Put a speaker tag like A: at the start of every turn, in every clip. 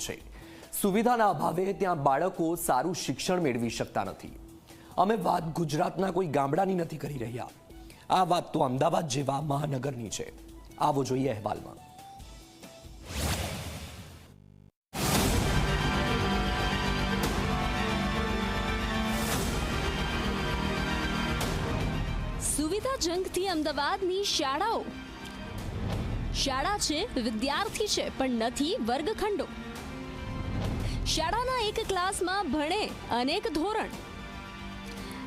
A: છે. સુવિધાના અભાવે ત્યાં બાળકો સારું શિક્ષણ મેળવી શકતા નથી. અમે વાત ગુજરાતના કોઈ ગામડાની નથી કરી રહ્યા. આ વાત તો અમદાવાદ જેવા મહાનગરની છે. આવો જોઈએ અહેવાલમાં.
B: સુવિધાજંકથી અમદાવાદની શાળાઓ. શાળા છે, વિદ્યાર્થી છે, પણ નથી વર્ગખંડો. શાળાના એક ક્લાસમાં ભણે અનેક ધોરણ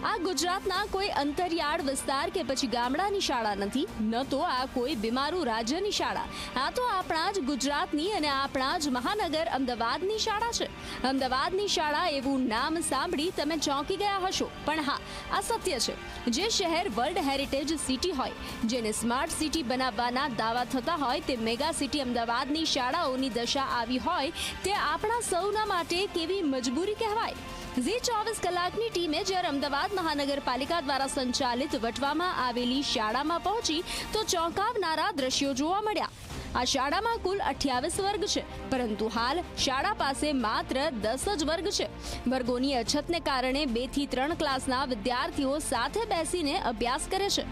B: આ ગુજરાતના કોઈ અંતરિયાળ વિસ્તાર કે પછી ગામડાની શાળા નથી, ન તો આ કોઈ બીમારું રાજ્યની શાળા. આ તો આપણા જ ગુજરાતની અને આપણા જ મહાનગર અમદાવાદની શાળા છે. અમદાવાદની શાળા એવું નામ સાંભળી તમે ચોંકી ગયા હશો. પણ હા, આ સત્ય છે. જે શહેર વર્લ્ડ હેરિટેજ સિટી હોય, જેને સ્માર્ટ સિટી બનાવવાના દાવા થતા હોય તે મેગા સિટી અમદાવાદની શાળાઓની દશા આવી હોય તે આપણા સૌના માટે કેવી મજબૂરી કહેવાય? ઝી ચોવીસ કલાકની ટીમે જ્યારે અમદાવાદ મહાનગરપાલિકા દ્વારા સંચાલિત વટવામાં આવેલી શાળામાં પહોંચી તો ચોંકાવનારા દ્રશ્યો જોવા મળ્યા. આ શાળામાં કુલ અઠ્યાવીસ વર્ગ છે, પરંતુ હાલ શાળા પાસે માત્ર દસ જ વર્ગ છે. વર્ગોની અછતને કારણે બેથી ત્રણ ક્લાસના વિદ્યાર્થીઓ સાથે બેસીને અભ્યાસ કરે છે.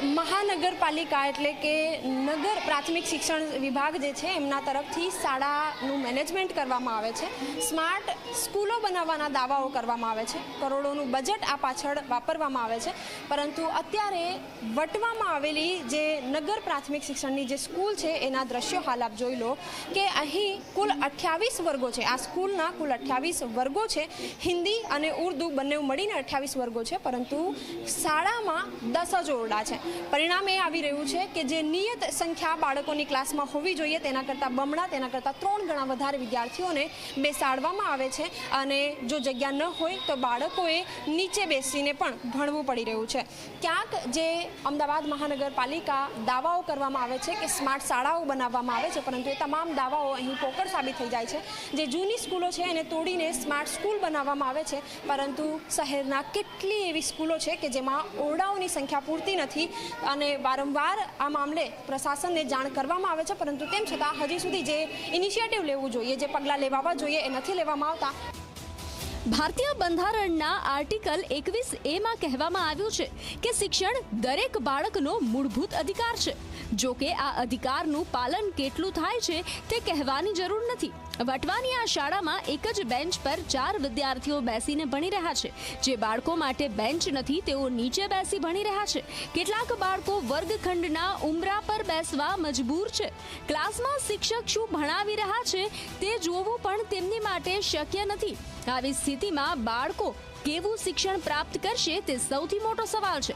C: મહાનગરપાલિકા એટલે કે નગર પ્રાથમિક શિક્ષણ વિભાગ જે છે, એમના તરફથી શાળાનું મેનેજમેન્ટ કરવામાં આવે છે. સ્માર્ટ સ્કૂલો બનાવવાના દાવાઓ કરવામાં આવે છે. કરોડોનું બજેટ આ પાછળ વાપરવામાં આવે છે. પરંતુ અત્યારે વટવામાં આવેલી જે નગર પ્રાથમિક શિક્ષણની જે સ્કૂલ છે, એના દ્રશ્યો હાલ આપ જોઈ લો કે અહીં કુલ અઠ્યાવીસ વર્ગો છે. આ સ્કૂલના કુલ અઠ્યાવીસ વર્ગો છે. હિન્દી અને ઉર્દુ બંને મળીને અઠ્યાવીસ વર્ગો છે, પરંતુ શાળામાં દસ જ ઓરડા છે. પરિણામ એ આવી રહ્યું છે કે જે નિયત સંખ્યા બાળકોની ક્લાસમાં હોવી જોઈએ, તેના કરતાં બમણા, તેના કરતાં ત્રણ ગણા વધારે વિદ્યાર્થીઓને બેસાડવામાં આવે છે. અને જો જગ્યા ન હોય તો બાળકોએ નીચે બેસીને પણ ભણવું પડી રહ્યું છે. ક્યાંક જે અમદાવાદ મહાનગરપાલિકા દાવાઓ કરવામાં આવે છે કે સ્માર્ટ શાળાઓ બનાવવામાં આવે છે, પરંતુ એ તમામ દાવાઓ અહીં પોકળ સાબિત થઈ જાય છે. જે જૂની સ્કૂલો છે એને તોડીને સ્માર્ટ સ્કૂલ બનાવવામાં આવે છે, પરંતુ શહેરના કેટલી એવી સ્કૂલો છે કે જેમાં ઓરડાઓની સંખ્યા પૂરતી નથી અને વારંવાર આ મામલે પ્રશાસનને જાણ કરવામાં આવે છે, પરંતુ તેમ છતાં હજી સુધી જે ઇનિશિયેટિવ લેવું જોઈએ, જે પગલાં લેવાવા જોઈએ એ નથી લેવામાં આવતા.
B: ભારતીય બંધારણના આર્ટિકલ એકવીસ એમાં કહેવામાં આવ્યું છે કે શિક્ષણ દરેક બાળકનો મૂળભૂત અધિકાર છે. જો કે આ અધિકારનું પાલન કેટલું થાય છે તે કહેવાની જરૂર નથી. વટવાની આ શાળામાં એક જ બેન્ચ પર ચાર વિદ્યાર્થીઓ બેસીને ભણી રહ્યા છે. જે બાળકો માટે બેન્ચ નથી, તેઓ નીચે બેસી ભણી રહ્યા છે. કેટલાક બાળકો વર્ગખંડના ઉમરા પર બેસવા મજબૂર છે. ક્લાસમાં શિક્ષક શું ભણાવી રહ્યા છે તે જોવું પણ તેમની માટે શક્ય નથી. આવી સ્થિતિમાં બાળકો કેવું શિક્ષણ પ્રાપ્ત કરશે તે સૌથી મોટો સવાલ છે.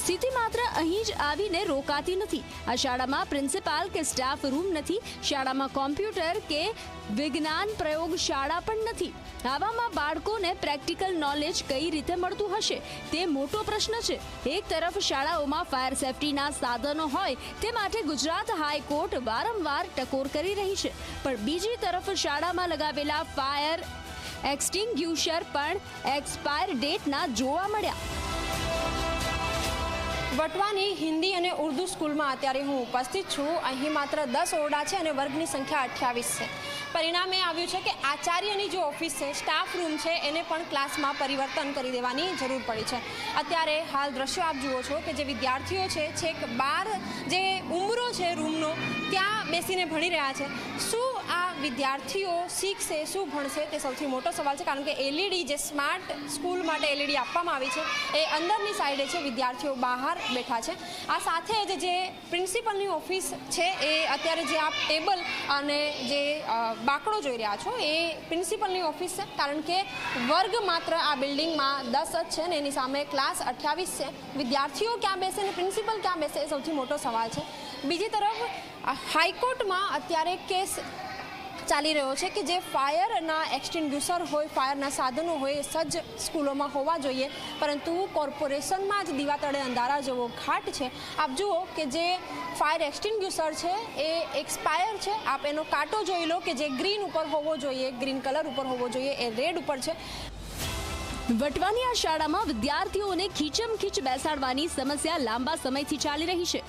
B: સ્થિતિ માત્ર અહીં જ આવીને રોકાતી નથી. આ શાળામાં પ્રિન્સિપાલ કે સ્ટાફ રૂમ નથી, શાળામાં કોમ્પ્યુટર કે વિજ્ઞાન પ્રયોગશાળા પણ નથી. આવામાં બાળકોને પ્રેક્ટિકલ નોલેજ કઈ રીતે મળતું હશે તે મોટો પ્રશ્ન છે. એક તરફ શાળાઓમાં ફાયર સેફટીના સાધનો હોય તે માટે ગુજરાત હાઈકોર્ટ વારંવાર ટકોર કરી રહી છે. પણ બીજી તરફ શાળામાં લગાવેલા ફાયર એક્સટિંગ્યુશર પણ એક્સપાયર ડેટના જોવા મળ્યા.
C: વટવાની હિન્દી અને ઉર્દુ સ્કૂલમાં અત્યારે હું ઉપસ્થિત છું. અહીં માત્ર દસ ઓરડા છે અને વર્ગની સંખ્યા અઠ્યાવીસ છે. પરિણામે આવ્યું છે કે આચાર્યની જે ઓફિસ છે, સ્ટાફ રૂમ છે, એને પણ ક્લાસમાં પરિવર્તન કરી દેવાની જરૂર પડી છે. અત્યારે હાલ દ્રશ્યો આપ જુઓ છો કે જે વિદ્યાર્થીઓ છે, છેક બાર જે ઉમરો છે રૂમનો, ત્યાં બેસીને ભણી રહ્યા છે. શું આ વિદ્યાર્થીઓ શીખશે, શું ભણશે તે સૌથી મોટો સવાલ છે, કારણ કે એલઈડી જે સ્માર્ટ સ્કૂલ માટે એલઈડી આપવામાં આવી છે, એ અંદરની સાઈડે છે, વિદ્યાર્થીઓ બહાર બેઠા છે. આ સાથે જ જે પ્રિન્સિપલની ઓફિસ છે, એ અત્યારે જે આ ટેબલ અને જે બાકડો જોઈ રહ્યા છો. એ પ્રિન્સિપલની ઓફિસ છે, કારણ કે વર્ગ માત્ર આ બિલ્ડિંગમાં દસ જ છે ને એની સામે ક્લાસ અઠ્યાવીસ છે. વિદ્યાર્થીઓ ક્યાં બેસે ને પ્રિન્સિપલ ક્યાં બેસે એ સૌથી મોટો સવાલ છે. બીજી તરફ, હાઈકોર્ટમાં અત્યારે કેસ ચાલી રહ્યો છે કે જે ફાયરના એક્સટિંગ્યુશર હોય, ફાયરના સાધનો હોય સજ્જ સ્કૂલોમાં હોવા જોઈએ. પરંતુ કોર્પોરેશનમાં જ દીવા તળે અંધારા જેવો ઘાટ છે. આપ જુઓ કે જે ફાયર એક્સટિંગ્યુશર છે એ એક્સપાયર છે. આપ એનો કાંટો જોઈ લો કે જે ગ્રીન ઉપર હોવો જોઈએ, ગ્રીન કલર ઉપર હોવો જોઈએ, એ રેડ ઉપર છે.
B: વટવાની આ શાળામાં વિદ્યાર્થીઓને ખીચમ ખીચ બેસાડવાની સમસ્યા લાંબા સમયથી ચાલી રહી છે.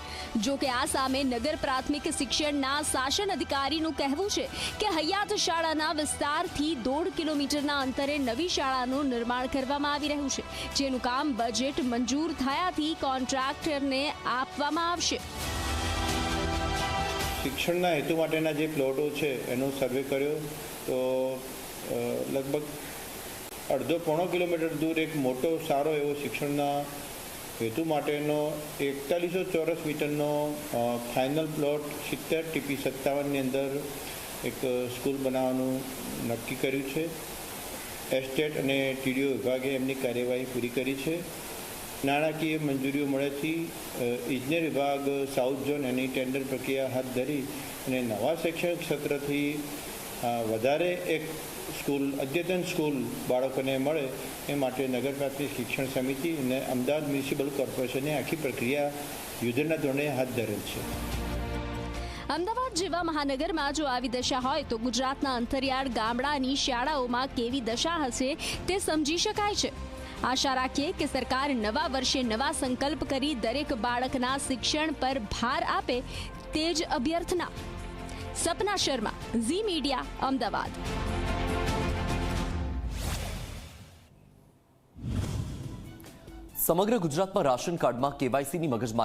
B: જો કે આ સામે નગર પ્રાથમિક શિક્ષણના શાસન અધિકારીનું કહેવું છે કે હયાત શાળાના વિસ્તારથી દોઢ કિલોમીટરના અંતરે નવી શાળાનું નિર્માણ કરવામાં આવી રહ્યું છે, જેનું કામ બજેટ મંજૂર થયાથી કોન્ટ્રાક્ટરને આપવામાં આવશે.
D: શિક્ષણના હેતુ માટેના જે પ્લોટો છે, એનો સર્વે કર્યો. તો લગભગ અડધો પોણો કિલોમીટર દૂર એક મોટો, સારો એવો શિક્ષણના હેતુ માટેનો એકતાલીસો ચોરસ મીટરનો ફાઇનલ પ્લોટ સિત્તેર ટીપી સત્તાવનની અંદર એક સ્કૂલ બનાવવાનું નક્કી કર્યું છે. એસ્ટેટ અને ટીડીઓ વિભાગે એમની કાર્યવાહી પૂરી કરી છે. નાણાકીય મંજૂરીઓ મળ્યાથી ઇજનેર વિભાગ સાઉથ ઝોન એની ટેન્ડર પ્રક્રિયા હાથ ધરી અને નવા શૈક્ષણિક સત્રથી વધારે એક સ્કૂલ, અદ્યતન સ્કૂલ બાળકોને મળે એ માટે નગર શિક્ષણ સમિતિ અને અમદાવાદ મ્યુનિસિપલ કોર્પોરેશને આખી પ્રક્રિયા યુદ્ધના ધોરણે હાથ ધરેલ છે.
B: અમદાવાદ જેવા મહાનગરમાં જો આવી દશા હોય તો ગુજરાતના અંતરિયાળ ગામડાની શાળાઓમાં કેવી દશા હશે તે સમજી શકાય છે. આશા રાખીએ કે સરકાર નવા વર્ષે નવા સંકલ્પ કરી દરેક બાળકના શિક્ષણ પર ભાર આપે તે જ અભ્યર્થના. Sapna Sharma, Zee media, Ahmedabad.
A: સમગ્ર ગુજરાતમાં રાશન કાર્ડમાં કેવાયસીની મગજમારી.